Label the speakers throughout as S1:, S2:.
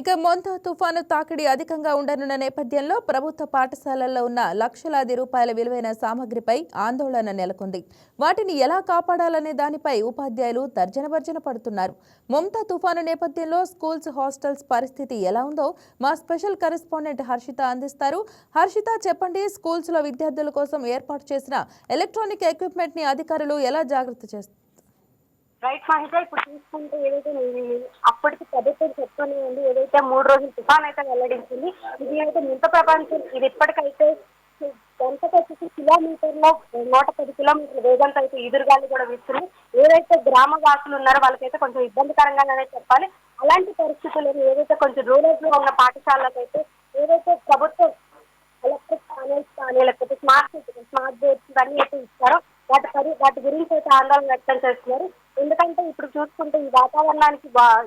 S1: ఇక మొంత తుఫాను తాకిడి అధికంగా ఉండనున్న నేపథ్యంలో ప్రభుత్వ పాఠశాలల్లో ఉన్న లక్షలాది రూపాయల విలువైన సామగ్రిపై ఆందోళన నెలకొంది. వాటిని ఎలా కాపాడాలనే దానిపై ఉపాధ్యాయులు తర్జనభర్జన పడుతున్నారు. మొంతా తుఫాను నేపథ్యంలో స్కూల్స్ హాస్టల్స్ పరిస్థితి ఎలా ఉందో మా స్పెషల్ కరెస్పాండెంట్ హర్షిత అందిస్తారు. హర్షిత చెప్పండి స్కూల్స్లో విద్యార్థుల కోసం ఏర్పాటు చేసిన ఎలక్ట్రానిక్ ఎక్విప్మెంట్ని అధికారులు ఎలా జాగ్రత్త చేస్తారు?
S2: రైట్ మహిళ ఇప్పుడు చూసుకుంటే ఏదైతే అప్పటికి ప్రభుత్వం చెప్తూనే ఉంది ఏదైతే మూడు రోజులు తుఫాన్ అయితే వెల్లడించింది ఇది అయితే మిగత ప్రపంచం ఇది ఇప్పటికైతే గంటకు వచ్చేసి కిలోమీటర్లో నూట పది కిలోమీటర్ల వేగంతో అయితే ఎదురుగాలి కూడా వీస్తుంది. ఏదైతే గ్రామ వాసులు ఉన్నారో వాళ్ళకైతే కొంచెం ఇబ్బందికరంగానే చెప్పాలి. అలాంటి పరిస్థితుల్లో ఏదైతే కొంచెం రూరల్స్లో ఉన్న పాఠశాలకైతే ఏదైతే ప్రభుత్వం ఎలక్ట్రిక్ ప్యానెల్స్ కానీ లేకపోతే స్మార్ట్ బోర్డ్స్ ఇవన్నీ అయితే ఇస్తారో వాటి పరి వాటి గురించి అయితే ఆందోళన వ్యక్తం చేస్తున్నారు. ఎందుకంటే ఇప్పుడు చూసుకుంటే ఈ వాతావరణానికి వా-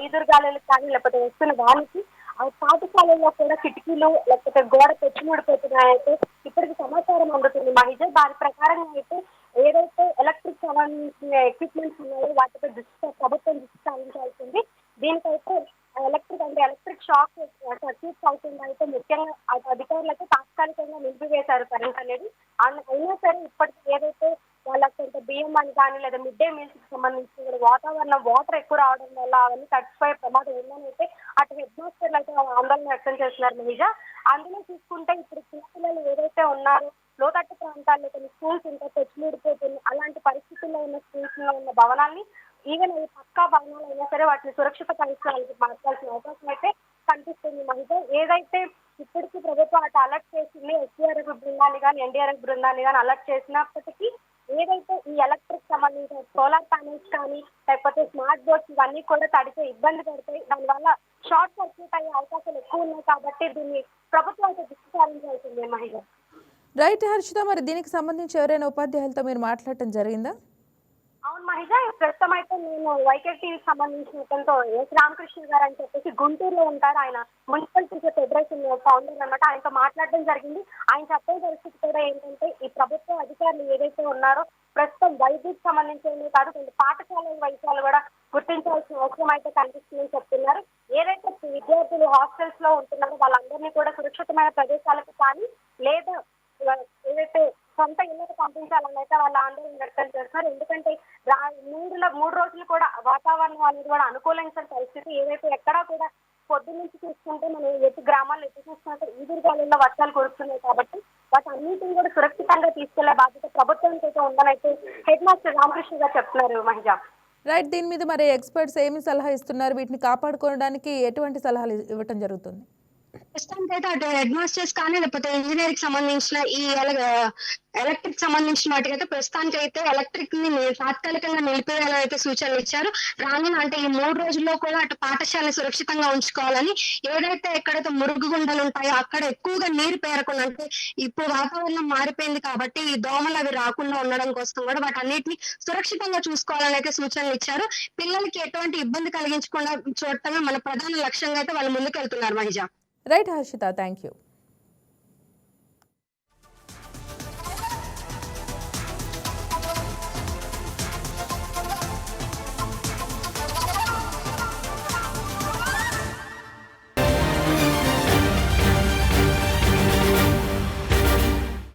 S2: ఈదురు కానీ లేకపోతే వస్తున్న గాలికి ఆ పాఠశాలల్లో కూడా కిటికీలు లేకపోతే గోడ పెట్టుముడిపోతున్నాయైతే ఇప్పటికి సమాచారం అందుతుంది. మహిళ దాని ప్రకారంగా అయితే ఏదైతే ఎలక్ట్రిక్ సంబంధించిన ఎక్విప్మెంట్స్ ఉన్నాయో వాటిపై దృష్టి ప్రభుత్వం దృష్టి సారించాల్సింది. దీనికైతే ఎలక్ట్రిక్ అంటే ఎలక్ట్రిక్ షాక్ సర్క్యూట్స్ అవుతుంది అయితే ముఖ్యంగా అటు అధికారులైతే తాత్కాలికంగా నిలిపివేశారు కరెంట్ అనేది. అయినా సరే ఇప్పటికి ఏదైతే బియ్యం అని కానీ లేదా మిడ్ డే మీల్స్కి సంబంధించి కూడా వాతావరణం వాటర్ ఎక్కువ రావడం వల్ల అవన్నీ తడిచిపోయే ప్రమాదం ఉందని అయితే అటు హెడ్ మాస్టర్లు అయితే ఆందోళన వ్యక్తం చేస్తున్నారు మహిజ అందులో చూసుకుంటే ఇప్పుడు చిన్నపిల్లలు ఏదైతే ఉన్నారో లోతట్టు ప్రాంతాల్లో కొన్ని స్కూల్స్ ఉంటాయి తెచ్చుమూడిపోతుంది అలాంటి పరిస్థితుల్లో ఉన్న స్కూల్స్లో ఉన్న భవనాల్ని ఈవెన్ అవి పక్కా భవనాలు అయినా సరే వాటిని సురక్షిత పరిస్థితులకి మార్చాల్సిన అవకాశం అయితే కనిపిస్తుంది మహిళ. ఏదైతే ఇప్పటికీ ప్రభుత్వం అటు అలర్ట్ చేసింది ఎస్డీఆర్ఎఫ్ బృందాన్ని కానీ ఎన్డీఆర్ఎఫ్ బృందాన్ని కానీ అలర్ట్ చేసినప్పటికీ ఏదైతే ఈ ఎలక్ట్రిక్ సంబంధించిన సోలార్ ప్యానెల్స్ కానీ లేకపోతే స్మార్ట్ బోర్డ్స్ ఇవన్నీ కూడా తడితే ఇబ్బంది పడతాయి దానివల్ల షార్ట్ సర్క్యూట్ అయ్యే అవకాశాలు ఎక్కువ ఉన్నాయి కాబట్టి దీన్ని ప్రభుత్వం అయితే దృష్టి సారించాల్సిందే మహిళ
S1: రైట్ హర్షిత మరి దీనికి సంబంధించి ఎవరైనా ఉపాధ్యాయులతో మీరు మాట్లాడటం జరిగిందా?
S2: అవును మహిళ ప్రస్తుతం అయితే నేను వైకెట్ టీవీకి సంబంధించిన అతనితో ఎస్ రామకృష్ణ గారు అని చెప్పేసి గుంటూరులో ఉంటారు. ఆయన మున్సిపల్ టీచర్ ఫెడరేషన్ ఫౌండర్ అన్నమాట. ఆయనతో మాట్లాడడం జరిగింది. ఆయన చెప్పే పరిస్థితి కూడా ఏంటంటే అధికారులు ఏదైతే ఉన్నారో ప్రస్తుతం వైద్యుకి సంబంధించినవి కాదు కొన్ని పాఠశాల వైద్యాలు కూడా గుర్తించాల్సిన అవసరం అయితే కనిపిస్తుందని చెప్తున్నారు. ఏదైతే విద్యార్థులు హాస్టల్స్లో ఉంటున్నారో వాళ్ళందరినీ కూడా సురక్షితమైన ప్రదేశాలకు కానీ లేదా ఏదైతే సొంత ఇళ్ళకి పంపించాలని అయితే వాళ్ళ ఆందోళన వ్యక్తం చేస్తారు ఎందుకంటే రా మూడు మూడు రోజులు కూడా వాతావరణం అనేది కూడా అనుకూలించిన పరిస్థితి ఏదైతే ఎక్కడా కూడా పొద్దు నుంచి చూసుకుంటే మనం ఎటు గ్రామాల్లో ఎటు చూసుకుంటే ఈదురుగాలుల్లో వర్షాలు కురుస్తున్నాయి కాబట్టి వాటి అన్నిటిని కూడా సురక్షితంగా బాధ్యత ప్రభుత్వం అయితే ఉందని హెడ్ మాస్టర్ రామకృష్ణ గారు చెప్తున్నారు మహిళ.
S1: రైట్ దీని మీద మరి ఎక్స్పర్ట్స్ ఏమి సలహా ఇస్తున్నారు? వీటిని కాపాడుకోవడానికి ఎటువంటి సలహాలు ఇవ్వటం జరుగుతుంది?
S3: ప్రస్తుతానికి అయితే అటు హెడ్ మాస్టర్స్ కానీ లేకపోతే ఇంజనీరింగ్ సంబంధించిన ఈ ఎలక్ట్రిక్ సంబంధించిన వాటికైతే ప్రస్తుతానికి అయితే ఎలక్ట్రిక్ని తాత్కాలికంగా నిలిపేయాలని అయితే సూచనలు ఇచ్చారు. రానున్న అంటే ఈ మూడు రోజుల్లో కూడా అటు పాఠశాలను సురక్షితంగా ఉంచుకోవాలని ఏదైతే ఎక్కడైతే మురుగు గుండలు ఉంటాయో అక్కడ ఎక్కువగా నీరు పేరకుండా అంటే ఇప్పుడు వాతావరణం మారిపోయింది కాబట్టి ఈ దోమలు అవి రాకుండా ఉండడం కోసం కూడా వాటన్నిటిని సురక్షితంగా చూసుకోవాలని అయితే సూచనలు ఇచ్చారు. పిల్లలకి ఎటువంటి ఇబ్బంది కలిగించకుండా చూడటమే మన ప్రధాన లక్ష్యంగా అయితే వాళ్ళు ముందుకు వెళ్తున్నారు Mahija.
S1: Right Harshita thank you